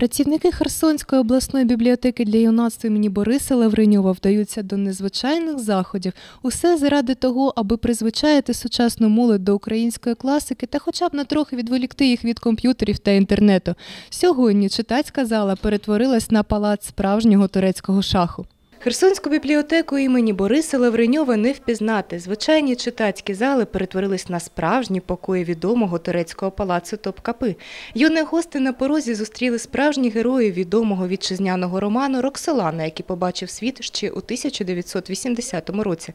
Працівники Херсонської обласної бібліотеки для юнацтва імені Бориса Лавреньова вдаються до незвичайних заходів. Усе заради того, аби призвичаїти сучасну молодь до української класики та хоча б на трохи відволікти їх від комп'ютерів та інтернету. Сьогодні читацька зала перетворилась на палац справжнього турецького шаху. Херсонську бібліотеку імені Бориса Лавреньова не впізнати. Звичайні читацькі зали перетворились на справжні покої відомого турецького палацу Топкапи. Юні гости на порозі зустріли справжніх героїв відомого вітчизняного роману Роксолана, який побачив світ ще у 1980 році.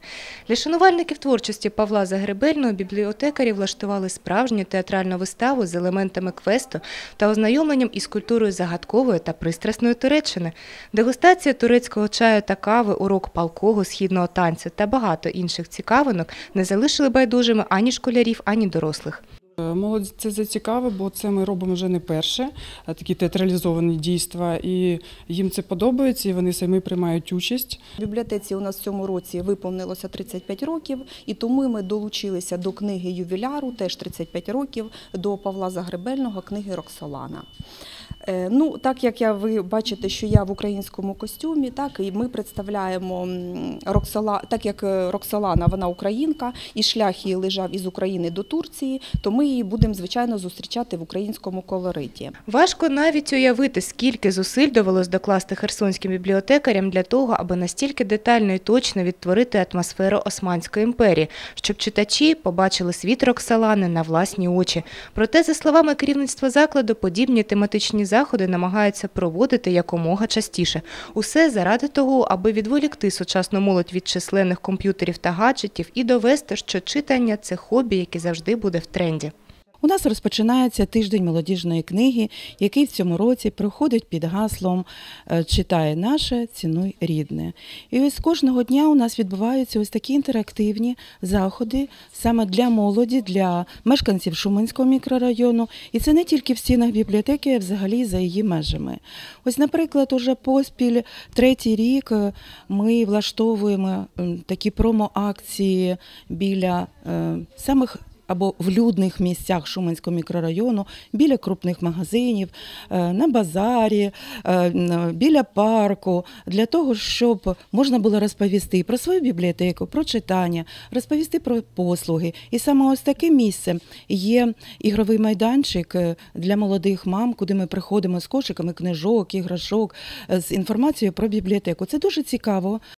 Для шанувальників творчості Павла Загребельного бібліотекарі влаштували справжню театральну виставу з елементами квесту та ознайомленням із культурою загадкової та пристрасної Туреччини. Дегустація турецького чаю та кави, урок палкого східного танцю та багато інших цікавинок не залишили байдужими ані школярів, ані дорослих. Е, Молодь це зацікавить, бо це ми робимо вже не перше, а такі театралізовані дійства, і їм це подобається, і вони самі приймають участь. В бібліотеці у нас в цьому році виповнилося 35 років, і тому ми долучилися до книги ювіляру, теж 35 років, до Павла Загребельного книги Роксолана. Е, Ну, так як я ви бачите, що я в українському костюмі, так і ми представляємо Роксола, так як е, Роксолана, вона українка, і шлях її лежав із України до Турції, то ми її будемо звичайно зустрічати в українському колориті. Важко навіть уявити, скільки зусиль довелось докласти херсонським бібліотекарям для того, аби настільки детально і точно відтворити атмосферу Османської імперії, щоб читачі побачили світ Роксолани на власні очі. Проте, за словами керівництва закладу, подібні тематичні заходи намагаються проводити якомога частіше. Усе заради того, аби відволікти сучасну молодь від численних комп'ютерів та гаджетів і довести, що читання це хобі, яке завжди буде в тренді. У нас розпочинається тиждень молодіжної книги, який в цьому році проходить під гаслом е, Читає наше, цінуй рідне. І ось кожного дня у нас відбуваються ось такі інтерактивні заходи саме для молоді, для мешканців Шуманського мікрорайону. І це не тільки в стінах бібліотеки, а взагалі за її межами. Ось, наприклад, уже поспіль третій рік е, ми влаштовуємо такі промо-акції біля е, самих або в людних місцях Шуменського мікрорайону, біля крупних магазинів, е, на базарі, е, біля парку, для того, щоб можна було розповісти про свою бібліотеку, про читання, розповісти про послуги. І саме ось таке місце є ігровий майданчик е, для молодих мам, куди ми приходимо з кошиками книжок, іграшок, з інформацією про бібліотеку. Це дуже цікаво.